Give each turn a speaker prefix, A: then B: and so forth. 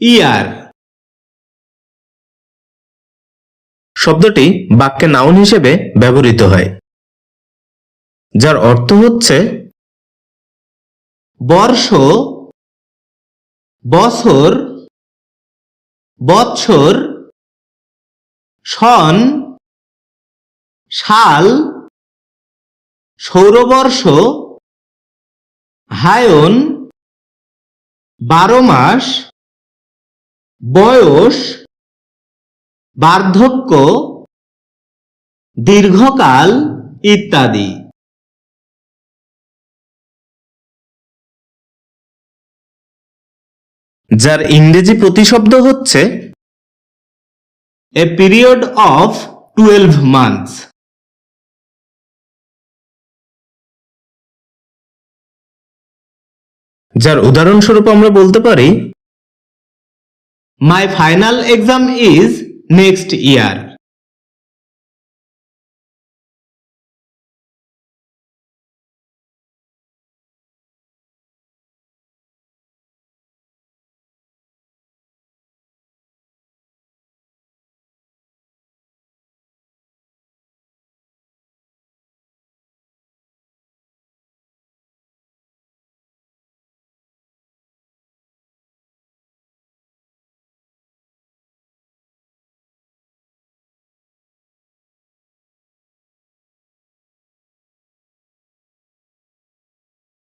A: ইয়ার শব্দটি বাক্যে নাউন হিসেবে ব্যবহৃত হয়, যার অর্থ হচ্ছে বর্ষ, বছর বৎসর সন, সাল, সৌরবর্ষ, হায়ন, বারো মাস বয়স, বার্ধক্য, দীর্ঘকাল ইত্যাদি। যার ইংরেজি প্রতিশব্দ হচ্ছে a period of twelve months যার উদাহরণস্বরূপ আমরা বলতে পারি My final exam is next year.